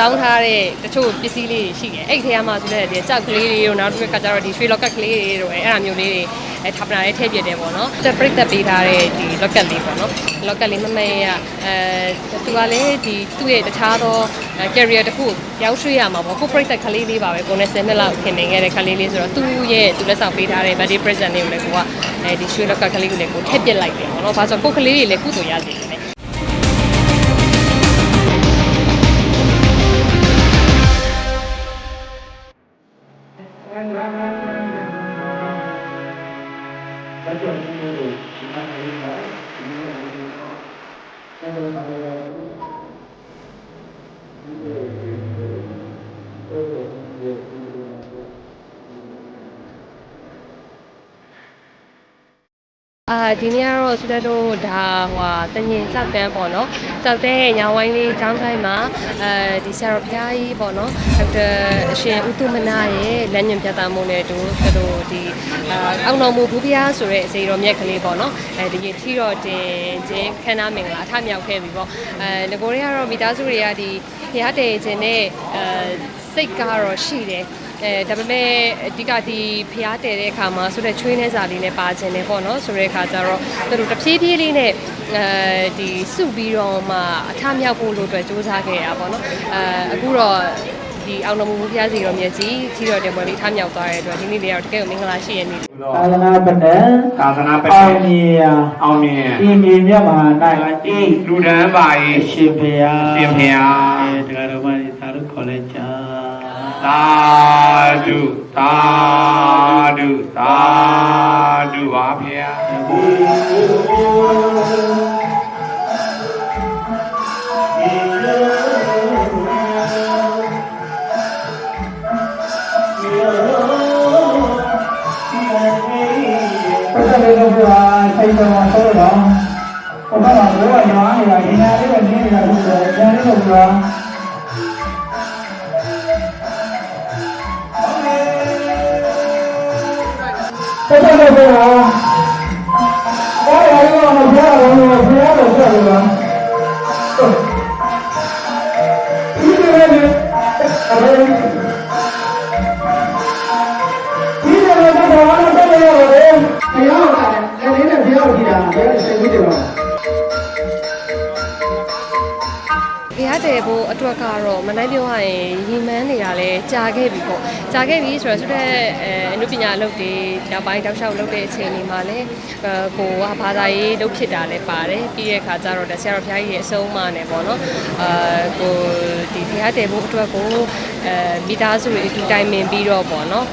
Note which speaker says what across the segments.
Speaker 1: ဆောင်ထားတဲ့တချို့ပစ္စည်းလေးတွေရှိတယ်အဲ့ဒီထဲမှာဆိုလည်းဒီကြောက်ကလေးတွေတို့နောက်တစ်ခါကျတော့ဒီရွှေလော့ကက်ကလေးတွေတို့အဲ့အဲ့ဒါမျိုးလေးတွေအဲထားပနာလေးထည့်ပြတယ်ပေါ့နော်တက်ပရိသတ်ပေးထားတဲ့ဒီလော့ကက်လေးပေါ့နော်လော့ကက်လေးမမေရအဲသူကလည်းဒီသူ့ရဲ့တခြားသော career တစ်ခုရောက်ရွှေ့ရမှာပေါ့ကိုပရိသတ်ကလေးလေးပါပဲကိုနဲ့10နှစ်လောက်ခင်နေခဲ့တဲ့ကလေးလေးဆိုတော့သူ့ရဲ့သူလက်ဆောင်ပေးထားတဲ့ birthday present လေးကိုလည်းကိုကအဲဒီရွှေလော့ကက်ကလေးကိုလည်းကိုထည့်ပြလိုက်တယ်ပေါ့နော်ဘာလို့ဆိုကိုကလေးတွေလည်းကုသိုလ်ရစေတယ် အာ ဒီနေ့ကတော့ဆူတက်တို့ဒါဟိုတငင်စောက်တန်းပေါ့နော်စောက်တဲ့ညာဝိုင်းလေးចောင်းတိုင်းမှာအဲဒီဆရာတော်ဘုရားကြီးပေါ့နော်ဒေါက်တာအရှင်ဦးတုမနာရဲ့လက်ညွန်ပြသမှုနဲ့တို့တို့ဒီအာအောင်တော်မူဘူးဘုရားဆိုတဲ့အစီတော်မြက်ကလေးပေါ့နော်အဲဒီရင်ထီတော်တင်ခြင်းခန္ဓာမင်္ဂလာအထမြောက်ခဲ့ပြီပေါ့အဲငကိုတွေကတော့မိသားစုတွေကဒီဘုရားတည်ခြင်းနဲ့အဲစိတ်ကတော့ရှိတယ် အဲဒါပေမဲ့အဓိကဒီဖျားတဲတဲ့အခါမှာဆိုတဲ့ချွေးနေစာလေးနဲ့ပါခြင်းနဲ့ပေါ့နော်ဆိုတဲ့အခါကျတော့သူတို့တဖြည်းဖြည်းလေးနဲ့အဲဒီစုပြီးတော့မှအထမြောက်ဖို့လို့အတွက်စူးစမ်းခဲ့ရပါတော့အဲအခုတော့ဒီအောင်တော်မူဘုရားစီတော်မြတ်ကြီးကြီးတော်တယ်ပွဲလေးထမြောက်သွားတဲ့အတွက်ဒီနေ့လေးကတော့တကယ်ကိုမင်္ဂလာရှိရနေ
Speaker 2: သာသနာပဒံ
Speaker 3: သာသနာပ
Speaker 2: အော
Speaker 3: တိ
Speaker 2: င်မြင်ရာ
Speaker 3: အောင်မြင်
Speaker 2: ဤမြေမြတ်မဟာ၌ဤ
Speaker 3: လူဒန်းပါ
Speaker 2: အ၏ရှင်ဘုရား
Speaker 3: ရှင်ဘုရား
Speaker 2: သာဓု
Speaker 3: သာဓုသာဓုပါဗျာ
Speaker 2: ဘုရားလေးကဘုရားဆိုင်တော်ဆောတော်ဘုရားကဘုရားညာနေတာဒီနာလေးကနင်းနေတာဘုရားညာလေးကဘုရားဘုရားကဘုရား ဘာရရမဘုရားဘုရားဘုရားတော်ဆက်လို့ အတွက်ကတော့
Speaker 1: မနိုင်ပြောရရင်ရီမန်းနေတာလဲကြာခဲ့ပြီပေါ့ကြာခဲ့ပြီဆိုတော့ဆိုတော့အဲအနုပညာလုပ်တွေနောက်ပိုင်းတောက်လျှောက်လုပ်တဲ့အချိန်တွေမှာလဲအဲကိုကဘာသာရေးလုပ်ဖြစ်တာလဲပါတယ်ပြီးတဲ့အခါကျတော့ဆရာတော်ဘုရားကြီးရဲ့အဆုံးအမနဲ့ပေါ့နော်အာကိုဒီဘုရားတည်ဖို့အတွက်ကိုအဲမိသားစုတွေအတူတိုင်ပင်ပြီးတော့ပေါ့နော်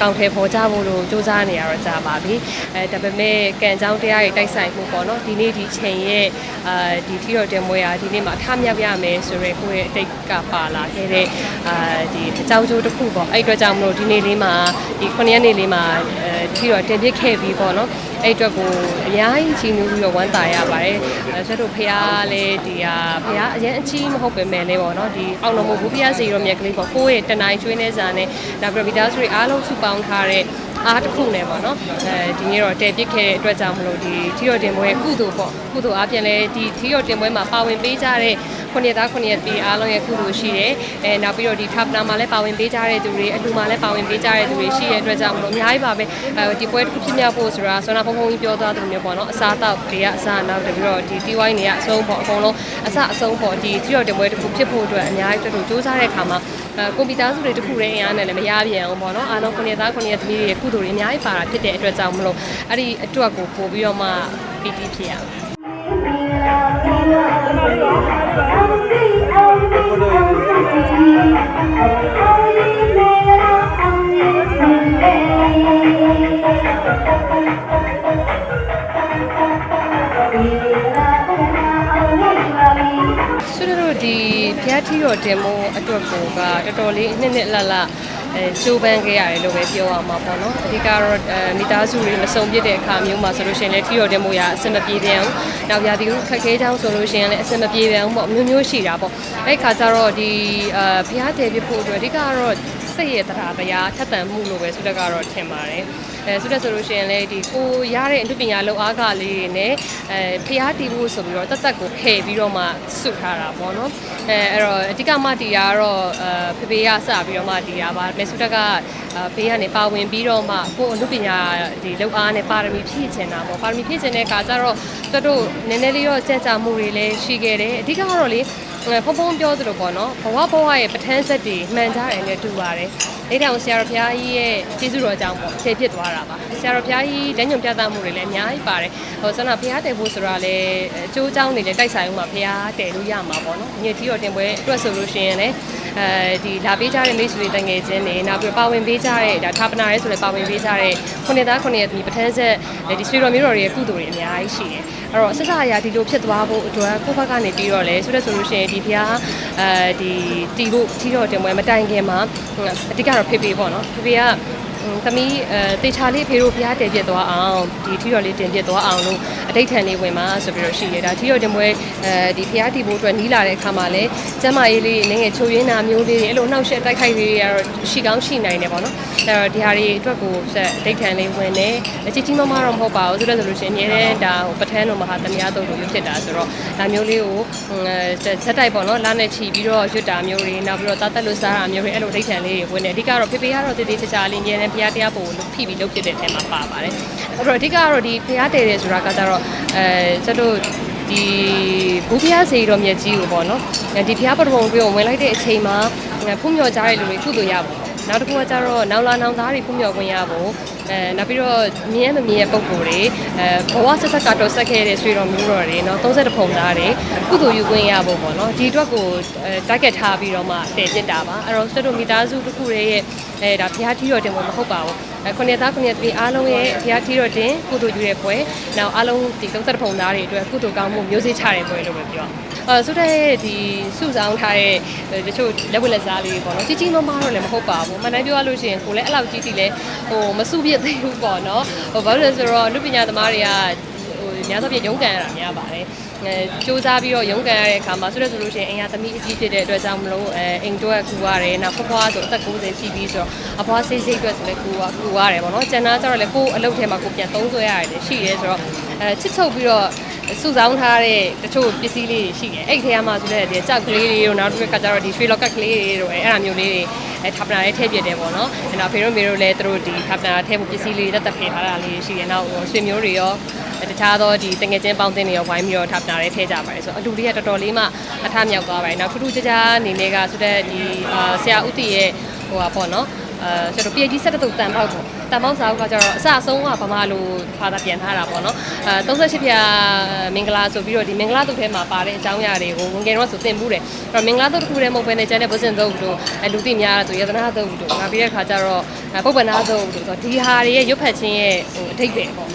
Speaker 1: အဲအကောင့်ထဲပေါ်ကြဖို့လို့စူးစမ်းနေရတော့ကြာပါပြီအဲဒါပေမဲ့ကံကြောင်းတရားတွေတိုက်ဆိုင်မှုပေါ့နော်ဒီနေ့ဒီချိန်ရဲ့အာဒီထီတော်တင်မွေးရာဒီနေ့မှာထမြောက်ရမယ်ဆိုရဲကိုယ့်ရဲ့အတိတ်ကပါလာခဲ့တဲ့အာဒီအကြောင်းကျိုးတစ်ခုပေါ့အဲ့အတွက်ကြောင့်မလို့ဒီနေ့လေးမှာဒီ9ရက်နေ့လေးမှာအဲထီတော်တင်ပြခဲ့ပြီးပေါ့နော်အဲ့အတွက်ကိုအများကြီးချီးနှူးပြီးတော့ဝမ်းသာရပါတယ်အဲဆက်တို့ဖះလည်းဒီဟာဖះအရင်အကြီးမဟုတ်ပဲမဲ့လဲပေါ့နော်ဒီအောင်တော်မူဘူးဖះစီရောမြက်ကလေးပေါ့ကိုယ့်ရဲ့တနိုင်ကျွေးနေစာနဲ့နောက်ပြီးတော့မိသားစုတွေအားလုံးစုပေါင်းထားတဲ့အားတစ်ခုနဲ့ပေါ့နော်အဲဒီနေ့တော့တဲပစ်ခဲ့တဲ့အတွက်ကြောင့်မလို့ဒီထီတော်တင်ပွဲကုသိုလ်ပေါ့ကုသိုလ်အားဖြင့်လဲဒီထီတော်တင်ပွဲမှာပါဝင်ပေးကြတဲ့ ခုနှစ်သားခုနှစ်ပြည်အားလုံးရဲ့ကုသိုလ်ရှိတယ်အဲနောက်ပြီးတော့ဒီထပ်နာမှာလည်းပါဝင်ပေးကြတဲ့သူတွေအလှူမှာလည်းပါဝင်ပေးကြတဲ့သူတွေရှိတဲ့အတွက်ကြောင့်မလို့အများကြီးပါပဲအဲဒီပွဲတစ်ခုဖြစ်မြောက်ဖို့ဆိုတာဆွမ်းနာဖုံဖုံကြီးပြောသွားသလိုမျိုးပေါ့နော်အစားတောက်တွေကအစားနောက်တပြီးတော့ဒီတီဝိုင်းတွေကအဆုံးပေါ့အကုန်လုံးအစအဆုံးပေါ့ဒီထီတော်တင်ပွဲတစ်ခုဖြစ်ဖို့အတွက်အများကြီးတော်တော်စူးစမ်းတဲ့အခါမှာအဲကွန်ပျူတာစုတွေတစ်ခုတည်းအင်အားနဲ့လည်းမရပြန်အောင်ပေါ့နော်အားလုံးခုနှစ်သားခုနှစ်သမီးတွေရဲ့ကုသိုလ်တွေအများကြီးပါတာဖြစ်တဲ့အတွက်ကြောင့်မလို့အဲ့ဒီအတွက်ကိုပို့ပြီးတော့မှပီတိဖြစ်ရအောင် ဆွေတို့ဒီဖျားထီတော်တင်မို့အတွက်ကိုကတော်တော်လေးနှစ်နှစ်လလ အဲစူပန်းခဲ့ရတယ်လို့ပဲပြောရမှာပေါ့နော်အဓိကတော့အဲမိသားစုတွေမစုံပြစ်တဲ့အခါမျိုးမှာဆိုလို့ရှိရင်လည်းထီတော်တင်မို့ရအဆင်မပြေပြန်ဘူးနောက်ပြဒီခက်ခဲချောင်းဆိုလို့ရှိရင်လည်းအဆင်မပြေပြန်ဘူးပေါ့မျိုးမျိုးရှိတာပေါ့အဲ့ခါကျတော့ဒီအဲဖျားတယ်ပြဖို့အတွက်အဓိကတော့ စိတ်ရဲ့တရားတရားထက်သန်မှုလို့ပဲဆုတက်ကတော့ထင်ပါတယ်အဲဆုတက်ဆိုလို့ရှိရင်လည်းဒီကိုရတဲ့အမှုပညာလောက်အားကလေးတွေနဲ့အဲဖျားတီးဖို့ဆိုပြီးတော့တက်တက်ကိုဖယ်ပြီးတော့မှဆုထားတာပေါ့နော်အဲအဲ့တော့အဓိကမတီးတာကတော့အဲဖေဖေကစပြီးတော့မှတီးတာပါမဲဆုတက်ကဘေးကနေပါဝင်ပြီးတော့မှကိုအမှုပညာဒီလောက်အားနဲ့ပါရမီဖြည့်ချင်တာပေါ့ပါရမီဖြည့်ချင်တဲ့အခါကျတော့တွတ်တို့နည်းနည်းလေးတော့ကြက်ကြမှုတွေလည်းရှိခဲ့တယ်အဓိကကတော့လေ ဖုံဖုံပြောသလိုပေါ့နော်ဘဝဘဝရဲ့ပဋ္ဌာန်းဆက်တွေမှန်ကြတယ်နဲ့တူပါတယ်။အဲ့တောင်ဆရာတော်ဘုရားကြီးရဲ့ကျေးဇူးတော်ကြောင့်ပေါ့ဖြည့်ဖြစ်သွားတာပါ။ဆရာတော်ဘုရားကြီးလက်ညွန်ပြသမှုတွေလည်းအများကြီးပါတယ်။ဟိုဆန္ဒဘုရားတည်ဖို့ဆိုတာလည်းအကျိုးအကြောင်းတွေလည်းတိုက်ဆိုင်အောင်မှာဘုရားတည်လို့ရမှာပေါ့နော်။ညတီတော်တင်ပွဲအတွက်ဆိုလို့ရှိရင်လည်း အဲဒီလာပေးကြတဲ့မိတ်ဆွေတငယ်ချင်းတွေနောက်ပြီးပါဝင်ပေးကြတဲ့ဒါဌာပနာရဲဆိုလည်းပါဝင်ပေးကြတဲ့ခုနှစ်သားခုနှစ်ရက်ဒီပဋ္ဌာန်းဆက်ဒီဆွေတော်မျိုးတော်တွေရဲ့ကုသိုလ်တွေအများကြီးရှိတယ်။အဲ့တော့ဆက်ဆက်အရာဒီလိုဖြစ်သွားဖို့အတွက်ကိုယ့်ဘက်ကနေပြီးတော့လဲဆိုတဲ့ဆိုလို့ရှိရင်ဒီဘုရားအဲဒီတီဖို့ထီတော်တင်ပွဲမတိုင်ခင်မှာအဓိကတော့ဖေဖေပေါ့နော်ဖေဖေကသမီးအဲတေချာလေးဖေတို့ဘုရားတည်ပြစ်သွားအောင်ဒီထီတော်လေးတင်ပြစ်သွားအောင်လို့ အတိတ်ထန်လေးဝင်มาဆိုပြီးတော့ရှိရတာထီတော်တင်ပွဲအဲဒီဘုရားတီဖို့အတွက်နီးလာတဲ့အခါမှာလဲကျမ်းမာရေးလေးနည်းငယ်ချိုရင်းနာမျိုးလေးတွေအဲ့လိုနှောက်ယှက်တိုက်ခိုက်လေးတွေကတော့ရှိကောင်းရှိနိုင်တယ်ပေါ့နော်အဲ့တော့ဒီဟာတွေအတွက်ကိုဆက်အတိတ်ထန်လေးဝင်နေအကြီးကြီးမားမားတော့မဟုတ်ပါဘူးဆိုတော့ဆိုလို့ရှိရင်အများတဲ့ဒါဟိုပဋ္ဌာန်းတော်မဟာသမယတုတ်လိုမျိုးဖြစ်တာဆိုတော့ဒါမျိုးလေးကိုဇက်တိုက်ပေါ့နော်လာနဲ့ချီပြီးတော့ရွတ်တာမျိုးတွေနောက်ပြီးတော့တာတက်လို့စားတာမျိုးတွေအဲ့လိုဒိဋ္ဌံလေးတွေဝင်နေအဓိကတော့ဖေဖေကတော့တည်တည်ချာချာလေးညနေဘုရားတရားပုံကိုဖိပြီးလုပ်ဖြစ်တဲ့အထဲမှာပါပါတယ် အဲ့တော့အဓိကကတော့ဒီဖရားတည်တယ်ဆိုတာကကြတော့အဲကျွန်တော်ဒီဘုဖရားစေတော်မြတ်ကြီးကိုပေါ့နော်ဒီဖရားပထမကိုဝင်လိုက်တဲ့အချိန်မှာဖုံ့မြော်ကြတဲ့လူတွေခုတို့ရပါနောက်တစ်ခုကကျတော့နောက်လာနောက်သားတွေဖွံ့ဖြိုးခွင့်ရဖို့အဲနောက်ပြီးတော့မြင်းမမြင်းရဲ့ပုံကိုယ်တွေအဲဘဝဆက်ဆက်ကတော့ဆက်ခဲ့တဲ့ဆွေတော်မျိုးတော်တွေနော်30တဖုံသားတွေကုသိုလ်ယူခွင့်ရဖို့ပေါ့နော်ဒီအတွက်ကို target ထားပြီးတော့မှတည်ပြစ်တာပါအဲ့တော့သူတို့မိသားစုတစ်ခုရဲ့ အဲဒါဘုရားထီတော်တင်မှာမဟုတ်ပါဘူးအဲခုနှစ်သားခုနှစ်သမီးအားလုံးရဲ့ဘုရားထီတော်တင်ကုသိုလ်ယူတဲ့ပွဲနောက်အားလုံးဒီ30ဖုံသားတွေအတွက်ကုသိုလ်ကောင်းမှုမျိုးစေ့ချတဲ့ပွဲလို့ပဲပြောအဲဆိုတဲ့ဒီစုဆောင်ထားတဲ့တချို့လက်ဝက်လက်စားလေးပေါ့နော်ကြီးကြီးမားမားတော့လည်းမဟုတ်ပါဘူးမနိုင်ပြောရလို့ရှိရင်ကိုလည်းအဲ့လောက်ကြီးတီလည်းဟိုမစုပြစ်သေးဘူးပေါ့နော်ဟိုဘာလို့လဲဆိုတော့လူပညာသမားတွေက ဟိုများသောဖြင့်ရုန်းကန်ရတာများပါတယ်အဲစူးစမ်းပြီးတော့ရုန်းကန်ရတဲ့အခါမှာဆိုတော့ဆိုလို့ရှိရင်အင်ယာသမီးအကြီးဖြစ်တဲ့အတွက်ကြောင့်မလို့အဲအိမ်တော့ကူရတယ်နောက်ဖွားဖွားဆိုအသက်60ရှိပြီးဆိုတော့အဖွားစိတ်စိတ်အတွက်ဆိုလည်းကူကူရတယ်ပေါ့နော်ကျန်တာကျတော့လည်းကိုယ်အလုပ်ထဲမှာကိုပြန်သုံးဆွဲရတယ်ရှိရဲဆိုတော့အဲချစ်ချုပ်ပြီးတော့ စုဆောင်းထားတဲ့တချို့ပစ္စည်းလေးတွေရှိတယ်အဲ့ဒီထဲမှာဆိုတဲ့ဒီကြောက်ကလေးတွေတို့နောက်တစ်ခါကျတော့ဒီရွှေလောက်ကက်ကလေးတွေတို့အဲ့အဲ့ဒါမျိုးလေးတွေအဲထာပနာလေးထည့်ပြတယ်ပေါ့နော်အဲ့တော့ဖေတို့မေတို့လည်းတို့ဒီထာပနာထည့်ဖို့ပစ္စည်းလေးတက်တက်ဖေးထားတာလေးရှိတယ်နောက်ဆွေမျိုးတွေရောတခြားသောဒီတငယ်ချင်းပေါင်းတင်တွေရောဝိုင်းပြီးတော့ထာပနာလေးထည့်ကြပါတယ်ဆိုတော့အလူလေးကတော်တော်လေးမှအထမြောက်သွားပါတယ်နောက်ထူးထူးခြားခြားအနေနဲ့ကဆိုတဲ့ဒီအာဆရာဦးတီရဲ့ဟိုပါပေါ့နော် အဲဆိုတော့ PhD ဆက်တုတ်တန်ပေါက်ပေါ့တန်ပေါက်စာအုပ်ကကျတော့အစအဆုံးကဗမာလိုဖာသာပြန်ထားတာပေါ့နော်အဲ38ဖြာမင်္ဂလာဆိုပြီးတော့ဒီမင်္ဂလာတုတ်ထဲမှာပါတဲ့အကြောင်းအရာတွေကိုဝင်ငယ်တော့ဆိုသင်မှုတယ်အဲ့တော့မင်္ဂလာတုတ်တစ်ခုတည်းမဟုတ်ဘဲနဲ့ကျန်တဲ့ဘုဇင်တုတ်တို့အဲလူသိများဆိုယတနာတုတ်တို့ငါပြီးတဲ့ခါကျတော့ပုပ္ပနာတုတ်တို့ဆိုတော့ဒီဟာတွေရဲ့ရွတ်ဖတ်ခြင်းရဲ့ဟိုအထိတ်ပဲပေါ့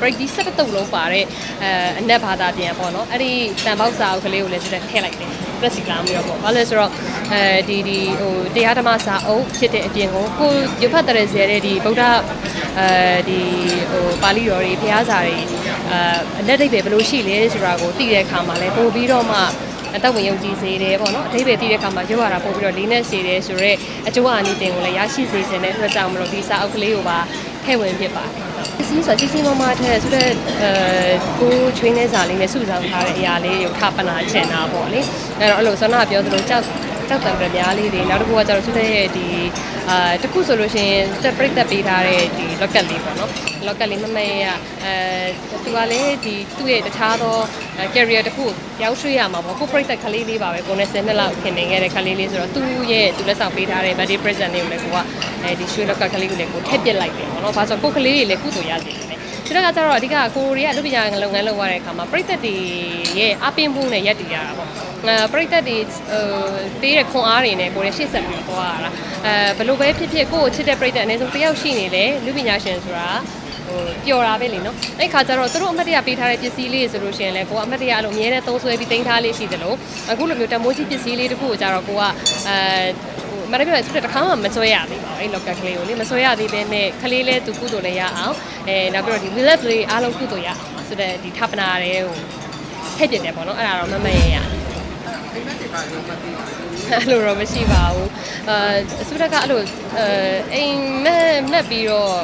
Speaker 1: break ဒီဆက်တုတ်လုံးပါတဲ့အဲအနက်ဘာသာပြန်ပေါ့နော်အဲ့ဒီတန်ပေါက်စာအုပ်ကလေးကိုလည်းဆက်ထည့်လိုက်တယ် press ကလာပြီးတော့ပေါ့ဘာလဲဆိုတော့အဲဒီဒီဟိုတရားဓမ္မစာအုပ်ဖြစ်တဲ့အပြင်ကိုကိုရွတ်ဖတ်တဲ့ဇာတ်တဲ့ဒီဗုဒ္ဓအဲဒီဟိုပါဠိတော်တွေဘုရားစာတွေအဲအလက်ဒိတ်ပဲဘယ်လိုရှိလဲဆိုတာကိုသိတဲ့အခါမှာလဲပို့ပြီးတော့မှအတော့ဝင်ယုံကြည်စေတယ်ပေါ့နော်အဓိပ္ပာယ်သိတဲ့အခါမှာရုပ်ရတာပို့ပြီးတော့လေးနဲ့စေတယ်ဆိုတော့အကျိုးအာနိသင်ကိုလည်းရရှိစေခြင်းတဲ့အတွက်ကြောင့်မလို့ဒီစာအုပ်ကလေးကိုပါထည့်ဝင်ဖြစ်ပါတယ် စီးဆိုစီစီမမတဲ့ဆိုတော့အဲကိုချွေးနေစာလေးနဲ့စုဆောင်ထားတဲ့အရာလေးကိုထပ်ပနာချင်တာပေါ့လေအဲ့တော့အဲ့လိုဆန္ဒပြောသလိုကြောက် ကြောက်တံကြများလေးတွေနောက်တစ်ခုကကျတော့သူတဲ့ဒီအာတခုဆိုလို့ရှိရင်တက်ပရိတ်တက်ပေးထားတဲ့ဒီ locket လေးပေါ့နော် locket လေးမမရအဲသူကလည်းဒီသူ့ရဲ့တခြားသော carrier တခုရောက်ရွှေ့ရမှာပေါ့ကိုပရိတ်တက်ကလေးလေးပါပဲကိုနဲ့10နှစ်လောက်ခင်နေခဲ့တဲ့ခလေးလေးဆိုတော့သူ့ရဲ့သူလက်ဆောင်ပေးထားတဲ့ birthday present လေးကိုလည်းကိုကအဲဒီရွှေ locket ကလေးကိုလည်းကိုထည့်ပစ်လိုက်တယ်ပေါ့နော်ဘာလို့ကိုကလေးတွေလည်းကုသိုလ်ရစီတယ်ဒီတော့ကကျတော့အဓိကကိုရီးယားလူပညာလုပ်ငန်းလုပ်ရတဲ့အခါမှာပြိသက်တွေရဲ့အပင်မှုနဲ့ရက်တည်ရတာပေါ့ အဲပြိသက်တွေဟိုပေးတဲ့ခွန်အားတွေနဲ့ကိုယ်လည်းရှေ့ဆက်ပြီးသွားရတာအဲဘယ်လိုပဲဖြစ်ဖြစ်ကိုယ့်ကိုချစ်တဲ့ပြိသက်အနည်းဆုံးတစ်ယောက်ရှိနေလေလူပညာရှင်ဆိုတာဟိုပျော်တာပဲလေနော်အဲ့ခါကျတော့သူတို့အမတ်တရပေးထားတဲ့ပစ္စည်းလေးဆိုလို့ရှိရင်လည်းကိုကအမတ်တရအဲ့လိုအမြဲတမ်းသုံးဆွဲပြီးတင်ထားလေးရှိတယ်လို့အခုလိုမျိုးတမိုးကြီးပစ္စည်းလေးတခုကိုကျတော့ကိုကအဲမရပြောဆိုတဲ့တစ်ခါမှမစွဲရသေးပါဘူးအဲ့ locker ကလေးကိုလေမစွဲရသေးပဲနဲ့ကလေးလဲသူကုသိုလ်လည်းရအောင်အဲနောက်ပြီးတော့ဒီ village လေးအားလုံးကုသိုလ်ရအောင်ဆိုတဲ့ဒီဌာပနာရဲကိုထည့်ပြတယ်ပေါ့နော်အဲ့ဒါတော့မမရရ အဲ့လိုတော့မရှိပါဘူးအာအစုတက်ကအဲ့လိုအဲအိမ်မက်မက်ပြီးတော့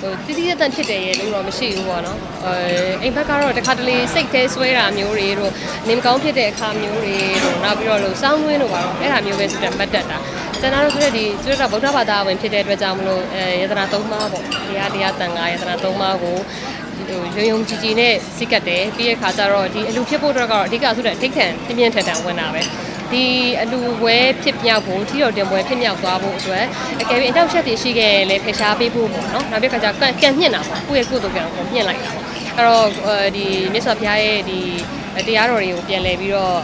Speaker 1: ဟိုတိတိကျကျဖြစ်တယ်ရဲ့လို့တော့မရှိဘူးပေါ့နော်အဲအိမ်ဘက်ကတော့တခါတလေစိတ်သေးဆွဲတာမျိုးတွေတို့နေမကောင်းဖြစ်တဲ့အခါမျိုးတွေတို့နောက်ပြီးတော့လို့စောင်းသွင်းတို့ပါတော့အဲ့ဒါမျိုးပဲဆိုတော့မှတ်တတ်တာကျွန်တော်တို့ဆိုတဲ့ဒီကျွတ်တာဗုဒ္ဓဘာသာဝင်ဖြစ်တဲ့အတွက်ကြောင့်မလို့အဲယတနာသုံးပါးပေါ့တရားတရားတန်ခါယတနာသုံးပါးကို ဟိုရုံရုံကြည်ကြည်နဲ့စိတ်ကတ်တယ်ပြီးရခါကျတော့ဒီအလူဖြစ်ဖို့အတွက်ကတော့အဓိကဆိုတဲ့အထိတ်ခံပြင်းပြင်းထန်ထန်ဝင်တာပဲဒီအလူဝဲဖြစ်မြောက်ဖို့ထီတော်တင်ပွဲဖြစ်မြောက်သွားဖို့အတွက်အကယ်၍အတောက်ချက်တွေရှိခဲ့ရင်လည်းဖယ်ရှားပေးဖို့ပေါ့နော်နောက်ပြီးခါကျကန်ကန်မြင့်တာပေါ့ကိုယ့်ရဲ့ကိုယ်တို့ကန်ကိုမြင့်လိုက်တာပေါ့အဲ့တော့ဒီမြတ်စွာဘုရားရဲ့ဒီတရားတော်တွေကိုပြန်လည်ပြီးတော့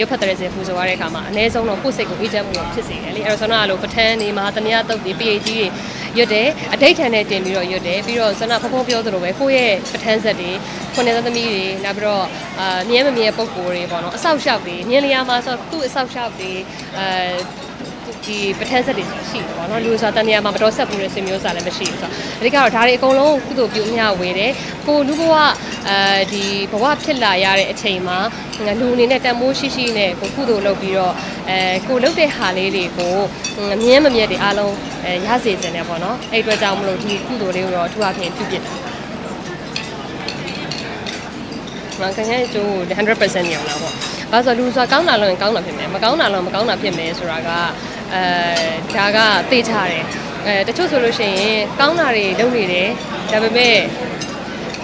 Speaker 1: ရုပ်ဖတ်တဲ့စေပူဇော်ရတဲ့အခါမှာအ ਨੇ ဆုံးတော့ကိုယ်စိတ်ကိုအေးချမ်းမှုဖြစ်စေတယ်လေအဲ့တော့ဆောနာလိုပဋ္ဌာန်းနေမဟာတမယတုတ်တွေ PhD တွေရွတ်တယ်အဋိဋ္ဌာန်နဲ့တင်ပြီးတော့ရွတ်တယ်ပြီးတော့ဆောနာဖဖပြောသလိုပဲကိုယ့်ရဲ့ပဋ္ဌာန်းဆက်တွေခုနှစ်သမီးတွေနောက်ပြီးတော့အာမြဲမမြဲပုံကိုယ်တွေပေါ့နော်အဆောက်အအုံတွေမြင်လျာမှာဆိုသူ့အဆောက်အအုံတွေအဲ ဒီပဋ္ဌာန်းဆက်တွေရှိတယ်ပေါ့နော်လူဆိုတာတဏှာမှာမတော်ဆက်ဘူးတဲ့ဆွေမျိုးစားလည်းမရှိဘူးဆိုတော့အဓိကတော့ဒါတွေအကုန်လုံးကုသိုလ်ပြုအများဝေတယ်ကိုလူဘဝအဲဒီဘဝဖြစ်လာရတဲ့အချိန်မှာလူအနေနဲ့တန်မိုးရှိရှိနဲ့ကိုကုသိုလ်လုပ်ပြီးတော့အဲကိုလုပ်တဲ့ဟာလေးတွေကိုမြင်းမမြဲတွေအားလုံးအဲရစေစင်တယ်ပေါ့နော်အဲ့အတွက်ကြောင့်မလို့ဒီကုသိုလ်လေးကိုတော့အထူးအဖြင့်ပြုပြတယ်မကန်ရဲ့ကျိုး100%ညောင်းတာပေါ့။ဘာလို့ဆိုလူဆိုတာကောင်းတာလို့ရင်ကောင်းတာဖြစ်မယ်။မကောင်းတာလို့မကောင်းတာဖြစ်မယ်ဆိုတာက အဲဒါကသိချတယ်။အဲတချို့ဆိုလို့ရှိရင်ကောင်းတာတွေလုပ်နေတယ်။ဒါပေမဲ့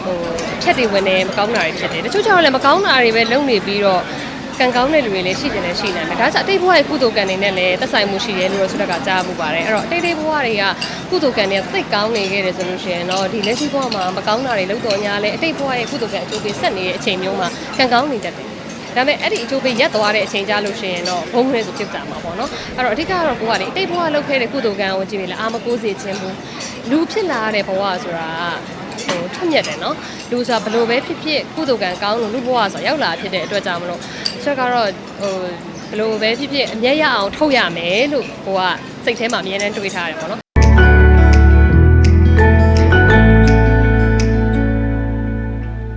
Speaker 1: ဟိုဖြတ်တွေဝင်နေမကောင်းတာတွေဖြစ်တယ်။တချို့ကျတော့လည်းမကောင်းတာတွေပဲလုပ်နေပြီးတော့ကံကောင်းတဲ့လူတွေလည်းရှိတယ်လည်းရှိနိုင်တယ်။ဒါဆိုအတိတ်ဘဝရဲ့ကုသိုလ်ကံတွေနဲ့လည်းသက်ဆိုင်မှုရှိတယ်လို့တော့ဆိုတော့ကကြားမှုပါတယ်။အဲ့တော့အတိတ်ဘဝတွေကကုသိုလ်ကံတွေကသိတ်ကောင်းနေခဲ့တယ်ဆိုလို့ရှိရင်တော့ဒီလက်ရှိဘဝမှာမကောင်းတာတွေလုပ်တော့ညာလဲအတိတ်ဘဝရဲ့ကုသိုလ်ကံအကျိုးပေးဆက်နေတဲ့အချိန်မျိုးမှာကံကောင်းနေတတ်တယ်။ ဒါပေမဲ့အဲ့ဒီအကျိုးပေးရက်သွားတဲ့အချိန်ကြလို့ရှိရင်တော့ဘုံရဲဆိုဖြစ်ကြမှာပေါ့နော်အဲ့တော့အဓိကကတော့ကိုကလေအတိတ်ဘဝလုပ်ခဲ့တဲ့ကုသိုလ်ကံကိုကြည့်ပြီးလားအာမကိုးစေခြင်းဘူးလူဖြစ်လာတဲ့ဘဝဆိုတာဟိုထွတ်မြတ်တယ်နော်လူဆိုတာဘလို့ပဲဖြစ်ဖြစ်ကုသိုလ်ကံကောင်းလို့လူဘဝဆိုရောက်လာဖြစ်တဲ့အတွက်ကြောင့်မလို့ချက်ကတော့ဟိုဘလို့ပဲဖြစ်ဖြစ်အမျက်ရအောင်ထုတ်ရမယ်လို့ကိုကစိတ်ထဲမှာအမြဲတမ်းတွေးထားတယ်ပေါ့နော်